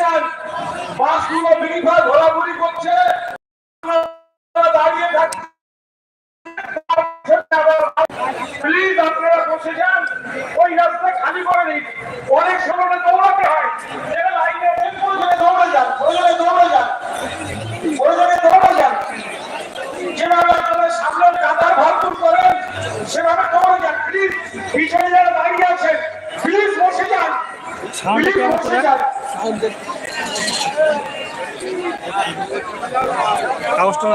যান। বাসগুলো বিনিময় ঘোরাঘুরি করছে। দাঁড়িয়ে প্লিজ আপনারা বসে যান। ওই রাস্তা খালি করে দিন। অনেক সময় দৌড়াতে হয়। যারা লাইনে প্রয়োজনে দৌড়ে যান। প্রয়োজনে দৌড়ে যান। প্রয়োজনে দৌড়ে যান। যেভাবে আপনারা সামনের কাতার ভরপুর করেন সেভাবে দৌড়ে যান। প্লিজ পিছনে যারা দাঁড়িয়ে আছেন প্লিজ বসে যান। প্লিজ বসে যান। কাগজটা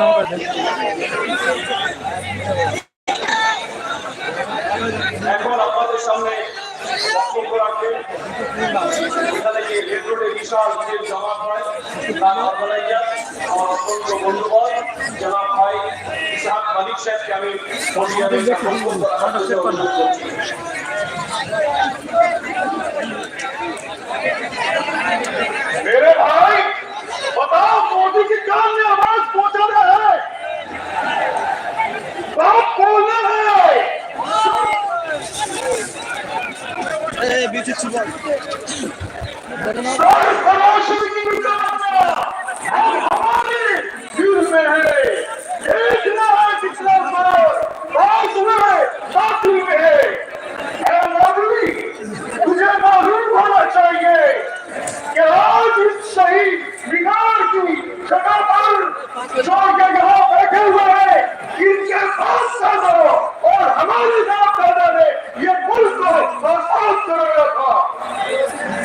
এখন আপনাদের সামনে বক্তব্য রাখবেন ভিড় জমা হয় তার অর্গানাইজার আমার অত্যন্ত বন্ধুবর জনাব ভাই ইসহাক মালিক সাহেবকে আমি Thank you.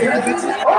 Yeah.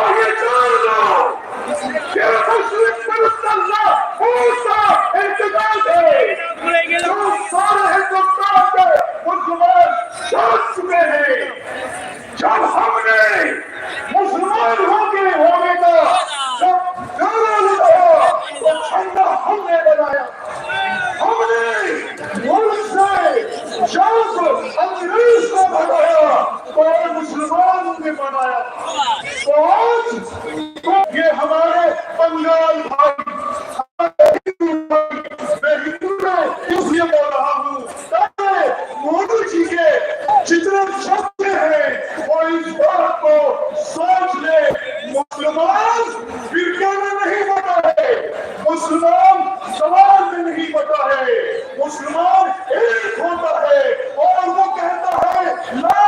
मुसलमान समाज में नहीं बटा है। मुसलमान एक होता है और वो कहता है, ला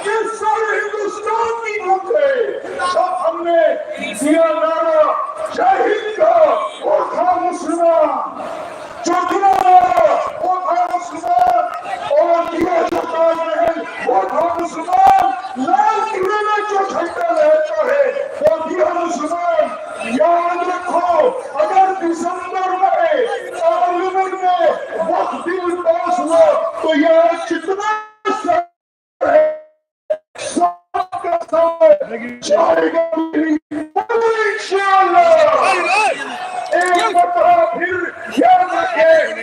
ये हिंदुस्तान की भूख है। जब हमने दिया नारा जय हिंद का।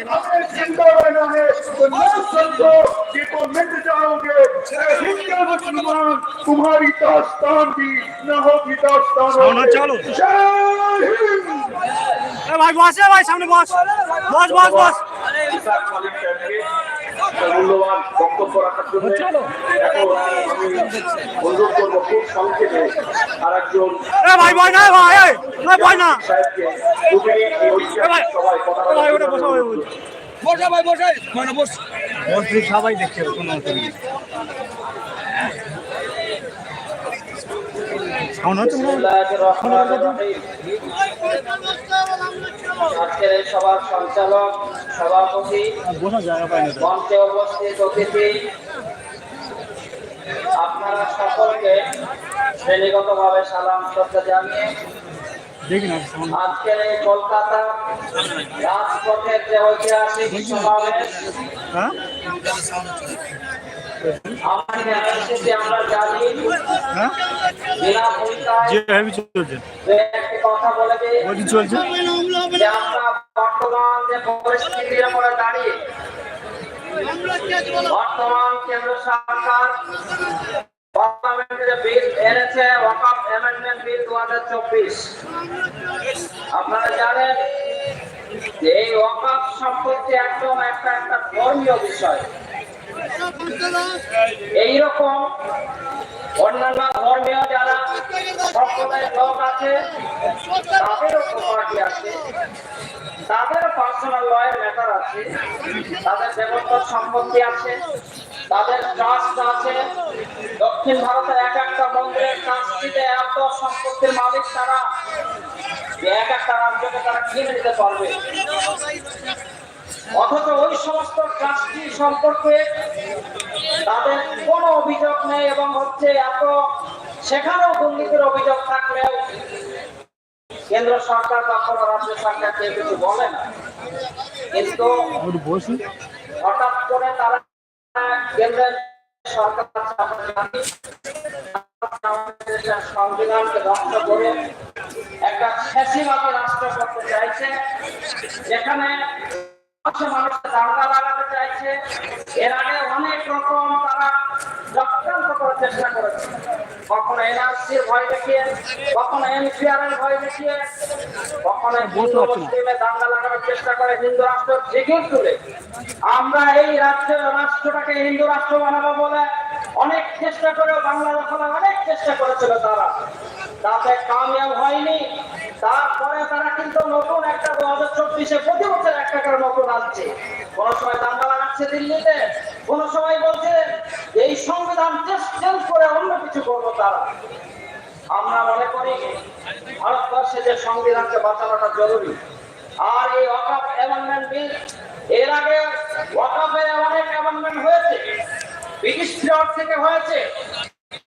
हमें ज़िंदा रहना है तो ना समझो कि तुम मिट जाओगे ज़िंदा मुसलमान तुम्हारी दास्तान भी ना होगी दास्तान चलो भाई बॉस है भाई सामने। बॉस बॉस बॉस बॉस মূল্যবান বক্তব্য রাখার জন্য এখন আমি অনুরোধ করব খুব সংক্ষেপে আর একজন মানে বস সবাই দেখছে কোনো। আজকের সভার সঞ্চালক সভাপতি মঞ্চে উপস্থিত অতিথি আপনারা সকলকে শ্রেণীগতভাবে সালাম শ্রদ্ধা জানিয়ে দেখি আজকের এই কলকাতা রাজপথের যে ঐতিহাসিক সমাবেশ যে হেভি চলছে চলছে বর্তমান যে পরিস্থিতির উপরে দাঁড়িয়ে বর্তমান কেন্দ্র সরকার পার্লামেন্টে বিল এনেছে ওয়াকফ অ্যামেন্ডমেন্ট বিল দু হাজার চব্বিশ আপনারা জানেন যে এই ওয়াকফ সম্পত্তি একদম একটা একটা ধর্মীয় বিষয়। এইরকম অন্যান্য ধর্মীয় যারা সম্প্রদায়ের লোক আছে, তাদেরও প্রপার্টি আছে তাদের পার্সোনাল লয়ের ম্যাটার আছে, তাদের দেবত্ব সম্পত্তি আছে, তাদের ট্রাস্ট আছে, দক্ষিণ ভারতের এক একটা মন্দিরের ট্রাস্টিতে এত সম্পত্তির মালিক তারা এক একটা রাজ্যকে তারা কিনে নিতে পারবে। অথচ ওই সমস্ত ট্রাস্টি সম্পর্কে তাদের কোনো অভিযোগ নেই এবং হচ্ছে এত সেখানেও দুর্নীতির অভিযোগ থাকলেও কেন্দ্র সরকার বা কোনো রাজ্য সরকার কেউ কিছু বলে না। কিন্তু হঠাৎ করে তারা কেন্দ্রের সরকার সংবিধানকে ধ্বংস করে একটা ফ্যাসিবাদী রাষ্ট্র করতে চাইছে, যেখানে মানুষে দাঙ্গা লাগাতে চাইছে। এর আগে অনেক রকম তারা চক্রান্ত করার চেষ্টা করেছে। কখনো এনআরসির ভয় দেখিয়ে কখনো এনপিআর এর ভয় দেখিয়ে কখনো হিন্দু দাঙ্গা লাগানোর চেষ্টা করে হিন্দু রাষ্ট্র জেগে তুলে আমরা এই রাজ্য রাষ্ট্রটাকে হিন্দু রাষ্ট্র বানাবো বলে অনেক চেষ্টা করে বাংলা রক্ষণের অনেক চেষ্টা করেছিল তারা। তাতে কামিয়াব হয়নি। তারপরে তারা কিন্তু নতুন একটা দু হাজার চব্বিশে প্রতি বছর একটা করে নতুন আসছে কোন সময় দাঙ্গা লাগাচ্ছে দিল্লিতে, কোন সময় বলছে এই সংবিধান চেঞ্জ করে অন্য কিছু করব তারা। আমরা মনে করি ভারতবর্ষে যে সংবিধানকে বাঁচানোটা জরুরি। আর এই অকাপ অ্যামেন্ডমেন্ট বিল এর আগে ওয়াকাফে অনেক অ্যামেন্ডমেন্ট হয়েছে। ব্রিটিশ পিরিয়ড থেকে হয়েছে।